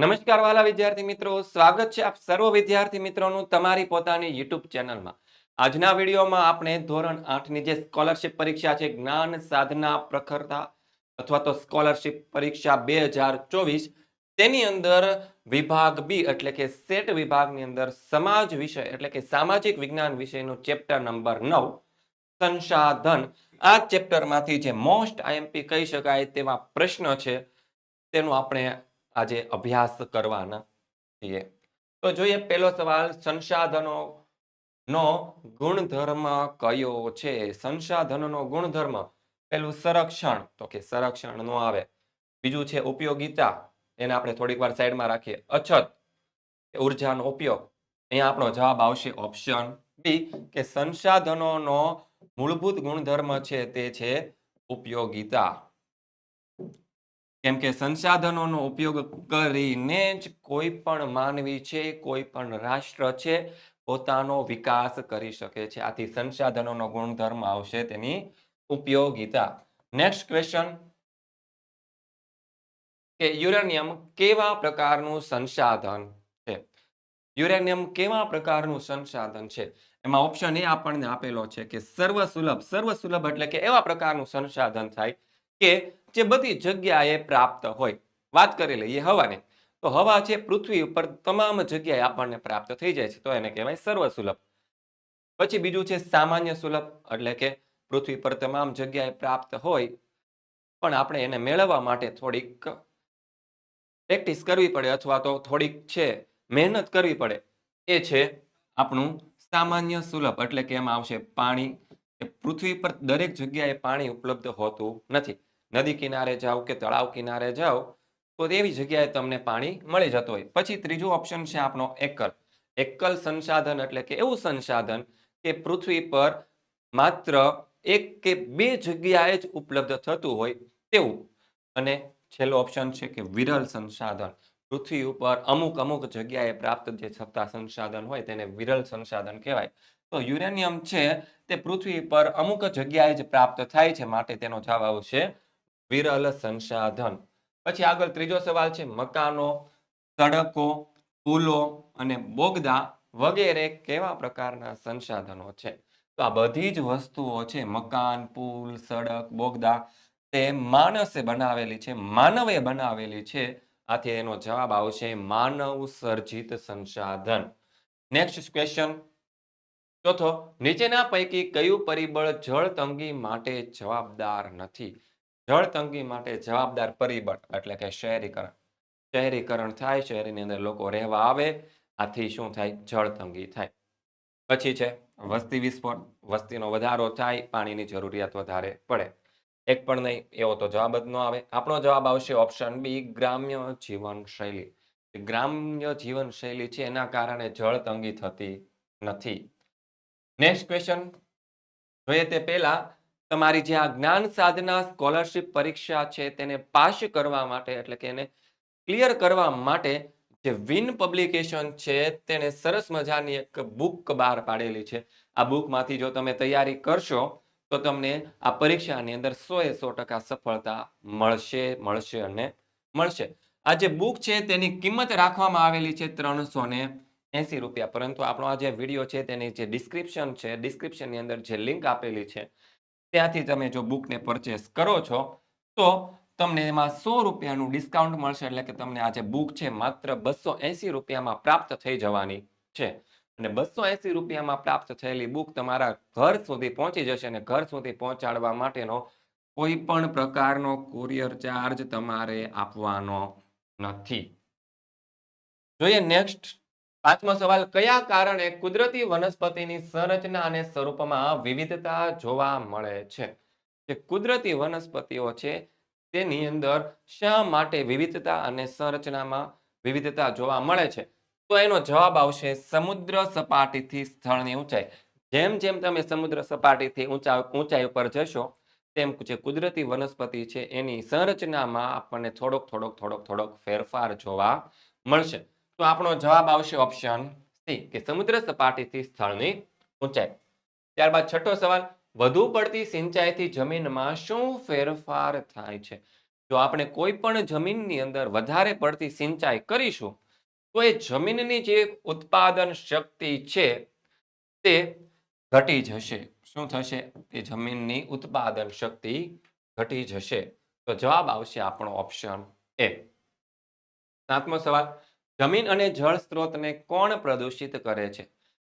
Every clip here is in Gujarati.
નમસ્કાર વાલા વિદ્યાર્થી મિત્રો, સ્વાગત છે આપ સર્વ વિદ્યાર્થી મિત્રોનું તમારી પોતાની યુટ્યુબ ચેનલમાં. આજના વિડીયોમાં આપણે ધોરણ આઠની જે સ્કોલરશિપ પરીક્ષા છે, જ્ઞાન સાધના પ્રખરતા અથવા તો સ્કોલરશિપ પરીક્ષા બે તેની અંદર વિભાગ બી એટલે કે સેટ વિભાગની અંદર સમાજ વિષય એટલે કે સામાજિક વિજ્ઞાન વિષયનું ચેપ્ટર નંબર નવ, સંસાધન. આ ચેપ્ટરમાંથી જે મોસ્ટ આઈએમપી કહી શકાય તેવા પ્રશ્ન છે, તેનું આપણે આજે અભ્યાસ કરવાના છીએ. તો જોઈએ પહેલો સવાલ સંસાધનો નો ગુણધર્મ કયો છે? સંસાધનોનો ગુણધર્મ પેલું સંરક્ષણ, તો કે સંરક્ષણ નો આવે. બીજું છે ઉપયોગિતા, એને આપણે થોડીક વાર સાઈડમાં રાખીએ. અછત ઉર્જાનો ઉપયોગ. અહીંયા આપણો જવાબ આવશે ઓપ્શન બી કે સંસાધનોનો મૂળભૂત ગુણધર્મ છે તે છે ઉપયોગિતા. કેમ કે સંસાધનોનો ઉપયોગ કરીને જ કોઈ પણ માનવી છે, કોઈ પણ રાષ્ટ્ર છે, પોતાનો વિકાસ કરી શકે છે. આથી સંસાધનોનો ગુણધર્મ આવશે તેની ઉપયોગિતા. નેક્સ્ટ ક્વેશ્ચન કે યુરેનિયમ કેવા પ્રકારનું સંસાધન છે? યુરેનિયમ કેવા પ્રકારનું સંસાધન છે? એમાં ઓપ્શન એ આપણને આપેલો છે કે સર્વસુલભ સર્વસુલભ એટલે કે એવા પ્રકારનું સંસાધન થાય કે જે બધી જગ્યાએ પ્રાપ્ત હોય. વાત કરી લઈએ હવાની. તો હવા છે પૃથ્વી ઉપર તમામ જગ્યાએ આપણને પ્રાપ્ત થઈ જાય છે. તો એને કહેવાય સર્વસુલભ. પછી બીજું છે સામાન્ય સુલભ, એટલે કે પૃથ્વી પર તમામ જગ્યાએ પ્રાપ્ત હોય, પણ આપણે એને મેળવવા માટે થોડીક પ્રેક્ટિસ કરવી પડે અથવા તો થોડીક છે મહેનત કરવી પડે. એ છે આપણું સામાન્ય સુલભ, એટલે કે એમાં આવશે પાણી. પૃથ્વી પર દરેક જગ્યાએ પાણી ઉપલબ્ધ હોતું નથી. નદી કિનારે જાઓ કે તળાવ કિનારે જાઓ તો એવી જગ્યાએ તમને પાણી મળી જતું હોય. પછી ત્રીજું ઓપ્શન છે આપણો એકલ. એકલ સંસાધન એટલે કે એવું સંસાધન કે પૃથ્વી પર માત્ર એક કે બે જગ્યાએ જ ઉપલબ્ધ થતું હોય તેવું. અને છેલ્લો ઓપ્શન છે કે વિરલ સંસાધન. પૃથ્વી ઉપર અમુક અમુક જગ્યાએ પ્રાપ્ત જે થતા સંસાધન હોય તેને વિરલ સંસાધન કહેવાય. તો યુરેનિયમ છે તે પૃથ્વી પર અમુક જગ્યાએ જ પ્રાપ્ત થાય છે માટે તેનો જવાબ આવશે વિરલ સંસાધન. પછી આગળ ત્રીજો સવાલ છે, મકાનો, સડકો, પુલો અને બોગદા વગેરે કેવા પ્રકારના સંસાધનો છે? તો આ બધી જ વસ્તુઓ છે, મકાન, પુલ, સડક, બોગદા, તે માણસે બનાવેલી છે, માનવે બનાવેલી છે. આથી એનો જવાબ આવશે, માનવ સર્જિત સંસાધન. નેક્સ્ટ ક્વેશ્ચન ચોથો, નીચેના પૈકી કયું પરિબળ જળ તંગી માટે જવાબદાર નથી? જળ તંગી માટે જવાબદાર પરિબળ એટલે કે શહેરીકરણ. શહેરીકરણ થાય, શહેરીની અંદર લોકો રહેવા આવે, આથી શું થાય? જળ તંગી થાય. પછી છે, વસ્તી વિસ્ફોટ. વસ્તીનો વધારો થાય, પાણીની જરૂરિયાત વધારે પડે. એક પણ નહીં, એવો તો જવાબ જ ન આવે. આપણો જવાબ આવશે ઓપ્શન બી ગ્રામ્ય જીવન શૈલી ગ્રામ્ય જીવન શૈલી છે, એના કારણે જળ તંગી થતી નથી. નેક્સ્ટ ક્વેશ્ચન જોઈએ તે પહેલા તમારી જે આ જ્ઞાન સાધના સ્કોલરશિપ પરીક્ષા છે તેને પાસ કરવા માટે, એટલે કે એને ક્લિયર કરવા માટે જે વિન પબ્લિકેશન છે તેને સરસ મજાની એક બુક બહાર પાડેલી છે. આ બુકમાંથી જો તમે તૈયારી કરશો, તો તમને આ પરીક્ષાની અંદર સો એ સો ટકા સફળતા મળશે મળશે અને મળશે. આ જે બુક છે તેની કિંમત રાખવામાં આવેલી છે ત્રણસો ને એસી રૂપિયા. પરંતુ આપણો આ જે વીડિયો છે તેની જે ડિસ્ક્રિપ્શન છે ડિસ્ક્રિપ્શનની અંદર જે લિંક આપેલી છે ત્યાંથી તમે જો બુકને પરચેસ કરો છો, તો તમને એમાં સો રૂપિયાનું ડિસ્કાઉન્ટ મળશે, એટલે કે તમને આ જે બુક છે, માત્ર બસો એસી રૂપિયામાં પ્રાપ્ત થઈ જવાની છે. અને બસો એસી રૂપિયામાં પ્રાપ્ત થયેલી બુક તમારા ઘર સુધી પહોંચી જશે અને ઘર સુધી પહોંચાડવા માટેનો કોઈ પણ પ્રકારનો કુરિયર ચાર્જ તમારે આપવાનો નથી. જોઈએ નેક્સ્ટ પાંચમો સવાલ, કયા કારણે કુદરતી વનસ્પતિની સંરચના અને સ્વરૂપમાં વિવિધતા જોવા મળે છે? જે કુદરતી વનસ્પતિઓ છે, તેની અંદર શા માટે વિવિધતા અને સંરચનામાં વિવિધતા જોવા મળે છે? તો એનો જવાબ આવશે સમુદ્ર સપાટીથી સ્થળની ઊંચાઈ. જેમ જેમ તમે સમુદ્ર સપાટીથી ઊંચા, ઊંચાઈ ઉપર જશો, તેમ જે કુદરતી વનસ્પતિ છે, એની સંરચનામાં આપણને થોડોક થોડોક થોડોક થોડોક ફેરફાર જોવા મળશે. તો આપણો જવાબ આવશે ઓપ્શન સી કે સમુદ્ર સપાટીથી સ્થળની ઊંચાઈ. ત્યારબાદ છઠ્ઠો સવાલ, વધુ પડતી સિંચાઈથી જમીનમાં શું ફેરફાર થાય છે? જો આપણે કોઈ પણ જમીનની અંદર વધારે પડતી સિંચાઈ કરીશું, તો એ જમીનની જે ઉત્પાદન શક્તિ છે, તે ઘટી જશે. શું થશે? એ જમીનની ઉત્પાદન શક્તિ ઘટી જશે. તો જવાબ આવશે આપણો ઓપ્શન એ સાતમો સવાલ જમીન અને જળ સ્ત્રોતને કોણ પ્રદૂષિત કરે છે?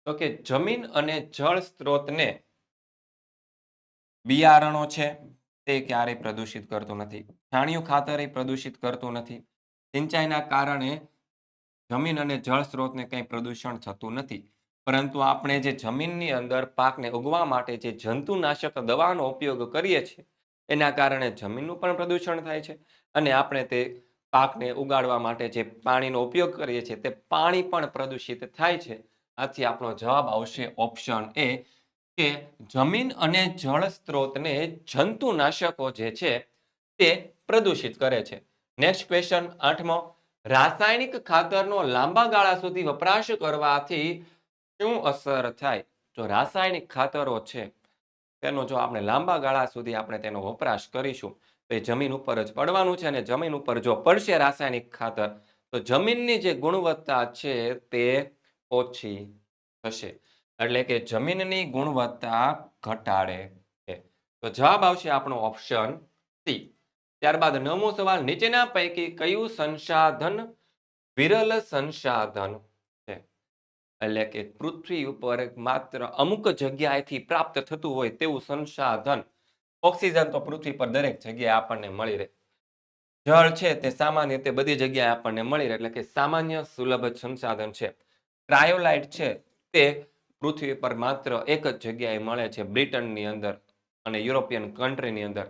તો કે જમીન અને જળ સ્ત્રોતને બિયારણો છે, તે ક્યારેય પ્રદૂષિત કરતું નથી. છાણિયું ખાતર એ પ્રદૂષિત કરતું નથી. સિંચાઈના કારણે જમીન અને જળ સ્ત્રોતને કંઈ પ્રદૂષણ થતું નથી. પરંતુ આપણે જે જમીનની અંદર પાકને ઉગવા માટે જે જંતુનાશક દવાનો ઉપયોગ કરીએ છીએ, એના કારણે જમીનનું પણ પ્રદૂષણ થાય છે અને આપણે તે પાકને ઉગાડવા માટે જે પાણીનો ઉપયોગ કરીએ છીએ તે પાણી પણ પ્રદૂષિત થાય છે. આથી આપણો જવાબ આવશે ઓપ્શન એ કે જમીન અને જળ સ્ત્રોતને જંતુનાશકો જે છે તે પ્રદૂષિત કરે છે. નેક્સ્ટ ક્વેશ્ચન આઠમો. રાસાયણિક ખાતરનો લાંબા ગાળા સુધી વપરાશ કરવાથી શું અસર થાય? જો રાસાયણિક ખાતરો છે, તેનો જો આપણે લાંબા ગાળા સુધી આપણે તેનો વપરાશ કરીશું તો એ જમીન ઉપર જ પડવાનું છે અને જમીન ઉપર જો પડશે રાસાયણિક ખાતર, તો જમીનની જે ગુણવત્તા છે તે ઓછી થશે. એટલે કે જમીનની ગુણવત્તા ઘટાડે છે. તો જવાબ આવશે આપણો ઓપ્શન સી. ત્યારબાદ નવમો સવાલ, નીચેના પૈકી કયું સંસાધન વિરલ સંસાધન છે? એટલે કે પૃથ્વી ઉપર માત્ર અમુક જગ્યાએથી પ્રાપ્ત થતું હોય તેવું સંસાધન ઓક્સિજન તો પૃથ્વી પર દરેક જગ્યાએ આપણને મળી રહે. જળ છે તે સામાન્ય તે બધી જગ્યાએ આપણને મળી રહે, એટલે કે સામાન્ય સુલભ સંસાધન છે. ક્રાયોલાઇટ છે તે પૃથ્વી પર માત્ર એક જ જગ્યાએ મળે છે, બ્રિટનની અંદર અને યુરોપિયન કન્ટ્રીની અંદર.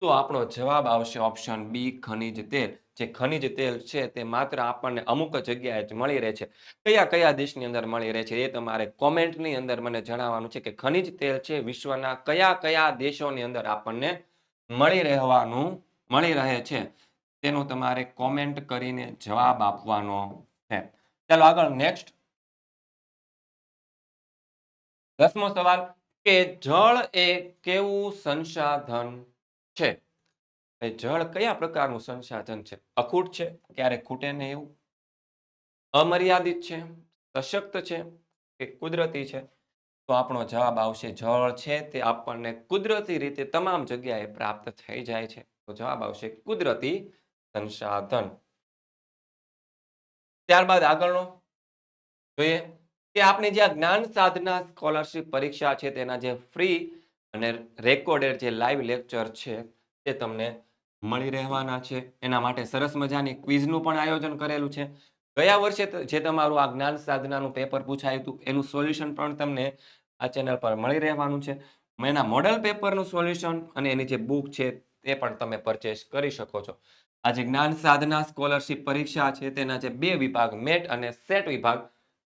તો આપણો જવાબ આવશે ઓપ્શન બી, ખનિજ તેલ. જે ખનિજ તેલ છે તે માત્ર આપણને અમુક જગ્યાએ જ મળી રહે છે. કયા કયા દેશની અંદર મળી રહે છે એ તમારે કોમેન્ટની અંદર મને જણાવવાનું છે કે ખનિજ તેલ છે વિશ્વના કયા કયા દેશોની અંદર આપણને મળી રહેવાનું, મળી રહે છે? તેનું તમારે કોમેન્ટ કરીને જવાબ આપવાનો છે. ચાલો આગળ નેક્સ્ટ. દસમો સવાલ, કે જળ એ કેવું સંસાધન છે? જળ કયા પ્રકારનું સંસાધન છે? અખૂટ છે? ક્યારેક ખૂટે નહીં એવું? અમર્યાદિત છે? સશક્ત છે? કે કુદરતી છે? તો આપણો જવાબ આવશે જળ છે તે આપણને કુદરતી રીતે તમામ જગ્યાએ પ્રાપ્ત થઈ જાય છે. તો જવાબ આવશે કુદરતી સંસાધન. ત્યારબાદ આગળનો. જોઈએ. કે આપણી જે જ્ઞાન સાધના સ્કોલરશિપ પરીક્ષા છે તેના જે ફ્રી અને રેકોર્ડેડ જે લાઈવ લેક્ચર છે તે તમને મળી રહેવાના છે. એના માટે સરસ મજાની ક્વિઝનું પણ આયોજન કરેલું છે. ગયા વર્ષે જે તમારું આ જ્ઞાન સાધનાનું પેપર પૂછાયું હતું, એનું સોલ્યુશન પણ તમને આ ચેનલ પર મળી રહેવાનું છે. એના મોડલ પેપરનું સોલ્યુશન અને એની જે બુક છે, તે પણ તમે પરચેસ કરી શકો છો. આ જે જ્ઞાન સાધના સ્કોલરશિપ પરીક્ષા છે, તેના જે બે વિભાગ, મેટ અને સેટ વિભાગ,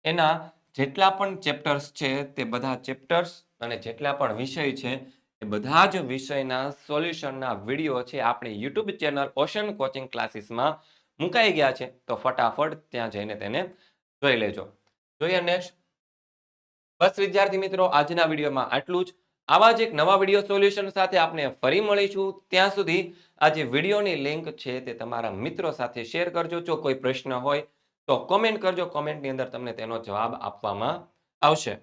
એના જેટલા પણ ચેપ્ટર્સ છે, તે બધા ચેપ્ટર્સ અને જેટલા પણ વિષય છે બધા જ વિષયના સોલ્યુશનના વીડિયો છે આપણી યુટ્યુબ ચેનલ ઓશન કોચિંગ ક્લાસીસમાં મુકાઈ ગયા છે. તો ફટાફટ ત્યાં જઈને તેને જોઈ લેજો. જોઈએ નેક્સ્ટ બસ વિદ્યાર્થી મિત્રો, આજના વિડીયોમાં આટલું જ. આવા જ એક નવા વીડિયો સોલ્યુશન સાથે આપણે ફરી મળીશું. ત્યાં સુધી આ જે વિડીયોની લિંક છે તે તમારા મિત્રો સાથે શેર કરજો. જો કોઈ પ્રશ્ન હોય તો કોમેન્ટ કરજો. કોમેન્ટની અંદર તમને તેનો જવાબ આપવામાં આવશે.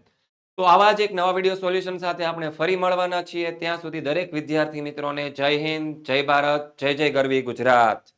તો આવા જ એક નવા વીડિયો સોલ્યુશન સાથે આપણે ફરી મળવાના છીએ. ત્યાં સુધી દરેક વિદ્યાર્થી મિત્રોને જય હિન્દ, જય ભારત, જય જય ગરવી ગુજરાત.